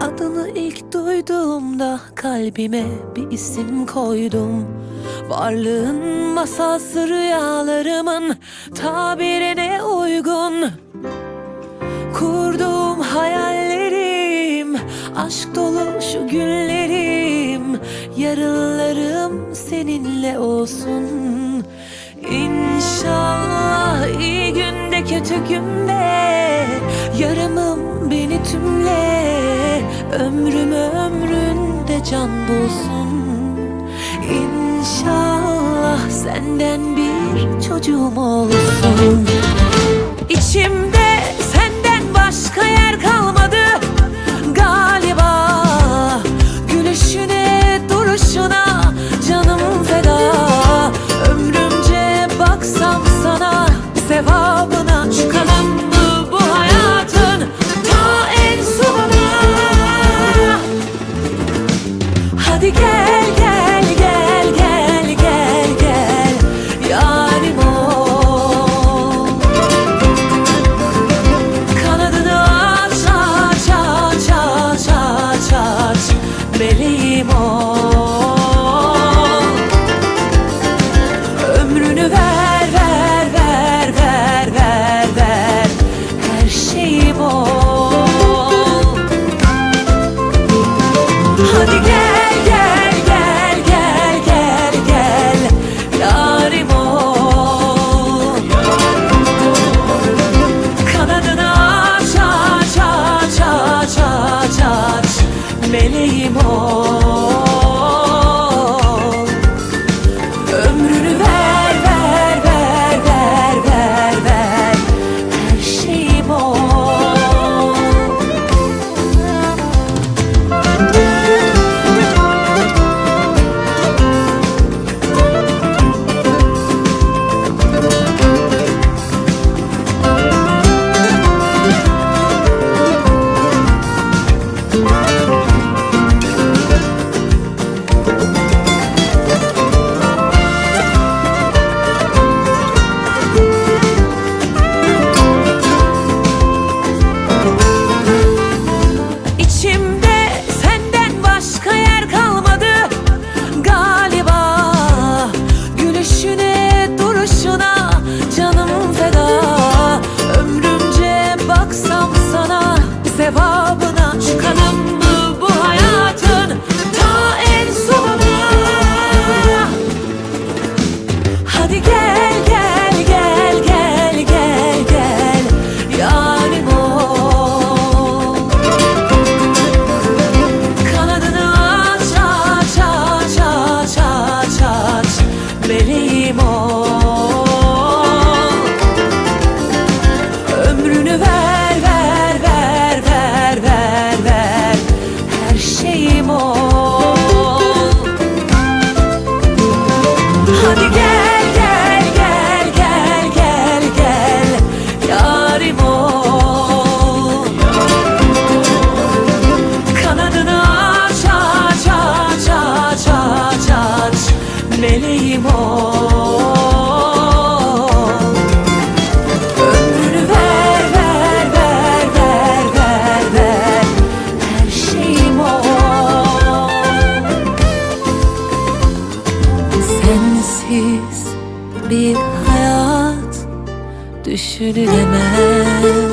Adını ilk duyduğumda kalbime bir isim koydum. Varlığın masalsı rüyalarımın tabirine uygun. Kurduğum hayallerim Aşk dolu şu günlerim. Yarınlarım seninle olsun. İnşallah iyi günde kötü günde Yarımım tümle. Ömrüm ömründe can bulsun. İnşallah senden bir çocuğum olsun. İçimde senden başka Meleğim ol Ömrünü ver ver ver ver ver ver. Her şeyim ol Hadi gel Meleğim Meleğim ol Ömrünü ver ver ver ver ver ver. Her şeyim ol Sensiz bir hayat düşünülemez